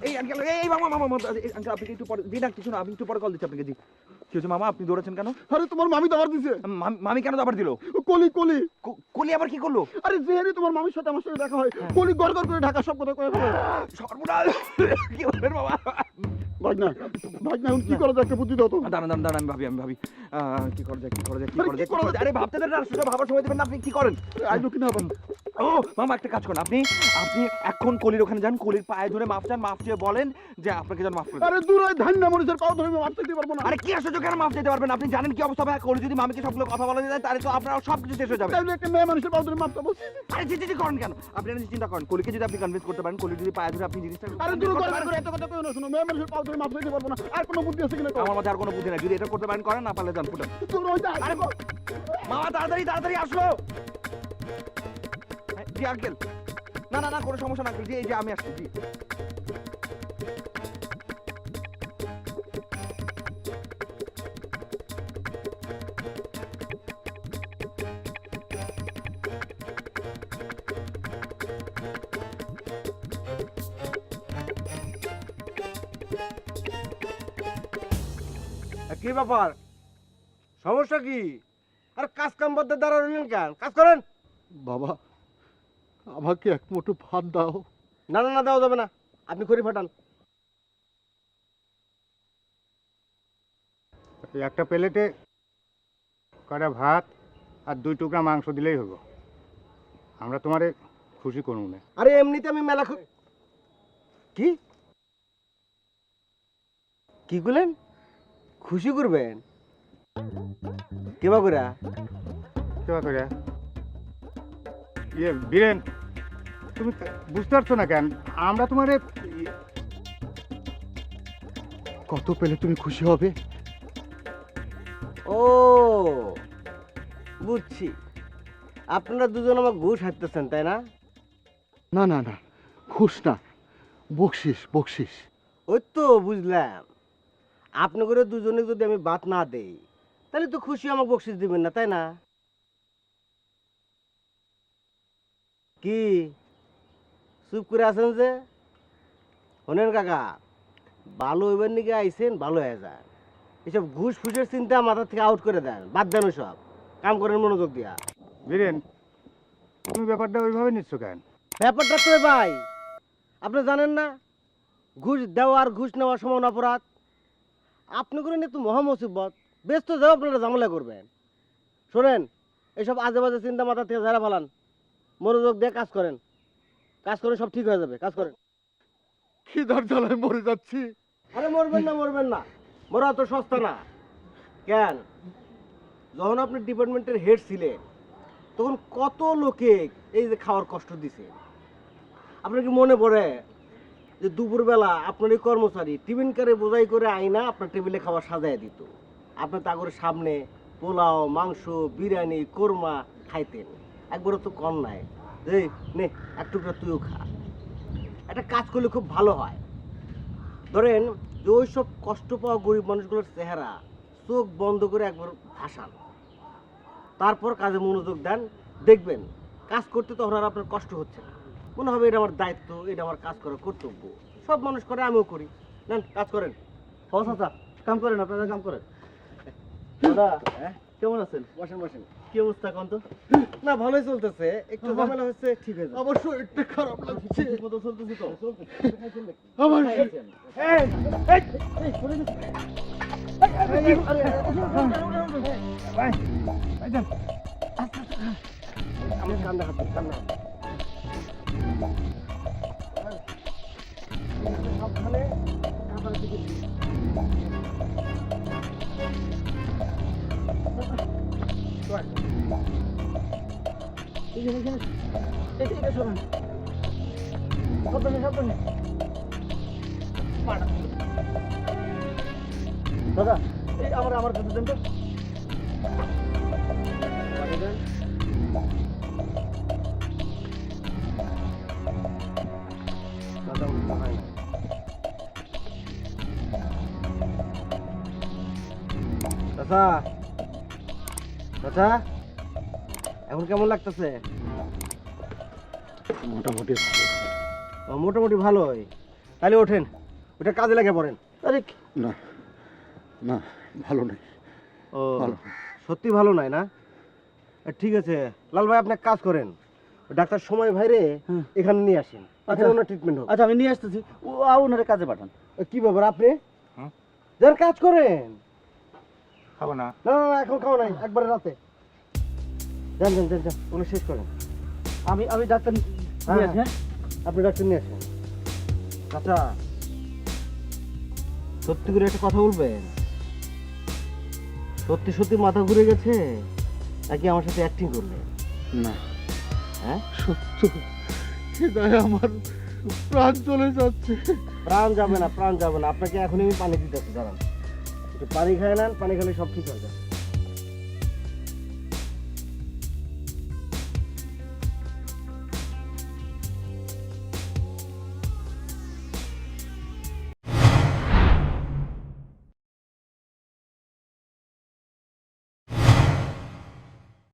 এই আঙ্কেল এই মামা মামা মামা আঙ্কেল আপনি একটু পরে দিন কিছু না আমি একটু পরে কল দিচ্ছি আপনাকে জি। কি হচ্ছে মামা আপনি দৌড়াচ্ছেন কেন? আরে তোমার মামি দাবার দিছে। মামি কেন আবার দিল? কলি কলি। কলি আবার কি করল? আরে যেহেতু তোমার মামির সাথে আমার সাথে দেখা হয় কলি গড় গড় করে ঢাকা সব কথা কয়ে সর্বনাশ! কি বলবেন বাবা ভাই না ভাই এখন কি করা যায়? একটা বুদ্ধি দাও তো। দাঁড়ান দাঁড়ান দাঁড়ান আমি ভাবি আমি ভাবি। কি করা যায় কি করা যায় কি করা যায় আরে ভাবতে দেন না সেটা ভাবার সময় দেবেন না আপনি কি করেন? আইলো কিনা আবার ও মামা একটা কাজ করেন আপনি আপনি এখন কলির ওখানে যান কলির পায়ে ধরে মাফ চান মাফ চেয়ে বলেন যে আপনাকে যেন মাফ করে আরে দূর হয় ধান না পাও ধরে দিতে পারব না। আরে কি আশ্চর্য কেন মাফ দিতে পারবেন? আপনি জানেন কি অবস্থা ভাই? কলি যদি মামিকে সবগুলো কথা বলা যায় তাহলে তো আপনার সব কিছু শেষ হয়ে যাবে। তাইলে একটা মেয়ে মানুষের পাও ধরে মারতে বসি আরে জি জি করেন কেন? আপনি চিন্তা করেন কলিকে যদি আপনি কনভিন্স করতে পারেন কলি যদি পায়ে ধরে আপনি জিনিসটা আরে দূর করে এত কথা কই না শোনো মেয়ে মানুষের পাও ধরে মারতে দিতে পারব না। আর কোনো বুদ্ধি আছে কিনা আমার মধ্যে আর কোনো বুদ্ধি নাই। যদি এটা করতে পারেন করেন না পারলে যান ফুটান। আরে মামা তাড়াতাড়ি তাড়াতাড়ি আসলো। জি আঙ্কেল না না না কোনো সমস্যা না আঙ্কেল জি এই যে আমি আসছি জি। কি ব্যাপার? সমস্যা কি? আর কাজ কাম বদ্ধ দাঁড়ালেন কেন? কাজ করেন? বাবা আমাকে এক মুঠো ভাত দাও। না না না দেওয়া যাবে না। আপনি খড়ি ফাটান। এই একটা প্লেটে কটা ভাত আর দুই টুকরা মাংস দিলেই হব আমরা তোমারে খুশি করব না। আরে এমনিতে আমি মেলা কি? কি করলেন খুশি করবেন? কেবা করে কেবা করে ইয়ে বীরেন তুমি বুঝতে পারছ না কেন আমরা তোমারে কত পেলে তুমি খুশি হবে? ও বুঝছি। আপনারা দুজন আমার ঘুষ হাঁটতেছেন তাই না? না না না খুশ না বকশিস বকশিস। ওই তো বুঝলাম। আপনি করে দুজনে যদি আমি বাদ না দেই তাহলে তো খুশি আমাকে বকশিস দিবেন না তাই না? কি? চুপ করে আছেন যে? শোনেন কাকা ভালো হইবার নাকি আইসেন ভালো হয়ে যান। এসব ঘুষ ফুসের চিন্তা মাথা থেকে আউট করে দেন বাদ দেন সব কাম করেন মনোযোগ দিয়া। বীরেন তুমি ব্যাপারটা ওইভাবে নিচ্ছ কেন? ব্যাপারটা তো ভাই আপনি জানেন না ঘুষ দেওয়া আর ঘুষ নেওয়া সমান অপরাধ। আপনি করেন একটু মহামসিবত। ব্যস্ত যাও আপনারা ঝামেলা করবেন। শোনেন এসব আজে বাজে চিন্তা মাথা থেকে ঝাড়া ফেলান। মনোযোগ দিয়ে কাজ করেন। কাজ করে সব ঠিক হয়ে যাবে কাজ করেন। খিদার জ্বালায় মরে যাচ্ছি? আরে মরবেন না মরবেন না। মরা তো সস্তা না। কেন? যখন আপনি ডিপার্টমেন্টের হেড ছিলেন তখন কত লোকে এই যে খাওয়ার কষ্ট দিছে? আপনার কি মনে পড়ে? যে দুপুরবেলা আপনার এই কর্মচারী টিফিন কারে বোঝাই করে আইনা আপনার টেবিলে খাবার সাজায় দিত। আপনি তাগরের সামনে পোলাও, মাংস, বিরিয়ানি, কোরমা খাইতেন। একবার তো কম নাই। নে, এক টুকরা তুইও খা। একটা কাজ করলে খুব ভালো হয়। ধরেন যে ওই সব কষ্ট পাওয়া গরিব মানুষগুলোর চেহারা চোখ বন্ধ করে একবার ভাসান। তারপর কাজে মনোযোগ দেন। দেখবেন কাজ করতে তখন আর আপনার কষ্ট হচ্ছে না। মনে হবে এটা আমার দায়িত্ব এটা আমার কাজ করার কর্তব্য। সব মানুষ করে আমিও করি। নেন কাজ করেন। আচ্ছা কাম করেন আপনারা কাম করেন। দাদা কেমন আছেন? বসেন বসেন। কি অবস্থা এখন তো? না ভালোই চলতেছে। একটু ঝামেলা হচ্ছে ঠিক হয়ে যাবে। অবশ্য একটু খারাপ লাগছে। মতো চলতেছে তো। আমার। এখানে, এখানে। এই, এইটা সরান। সাবধানে, সাবধানে। দাদা এই আমার আমার কাছে দেন তো চাচা। চাচা এখন কেমন লাগতেছে? মোটামুটি ও, মোটামুটি ভালোই। তাহলে ওঠেন ওটা কাজে লাগে পড়েন। আরে না না ভালো নেই। ও সত্যি ভালো নাই না? ঠিক আছে। লাল ভাই আপনি কাজ করেন। ডাক্তার সময় ভাইরে। এখানে নিয়ে আসেন। আচ্ছা। ওনার ট্রিটমেন্ট আচ্ছা আমি নিয়ে আসতেছি। ও ওনারে কাজে পাঠান। কি ব্যাপার আপনি? যার কাজ করেন। খাব না। না না না এখন নাই একবারে রাতে। যান যান যান যান উনি শেষ করেন। আমি আমি ডাক্তার নিয়ে হ্যাঁ, আসি, হ্যাঁ? আপনি ডাক্তার নিয়ে আসেন। আচ্ছা। সত্যি করে একটা কথা বলবেন? সত্যি সত্যি মাথা ঘুরে গেছে? নাকি আমার সাথে অ্যাক্টিং করলেন? না। হ্যাঁ? সত্য। হৃদয় আমার প্রাণ চলে যাচ্ছে। প্রাণ যাবে না, প্রাণ যাবে না। আপনাকে এখনই আমি পানি দিতেছি, দাঁড়ান। একটু পানি খাই নেন, পানি খেলে সব ঠিক হয়ে যাবে।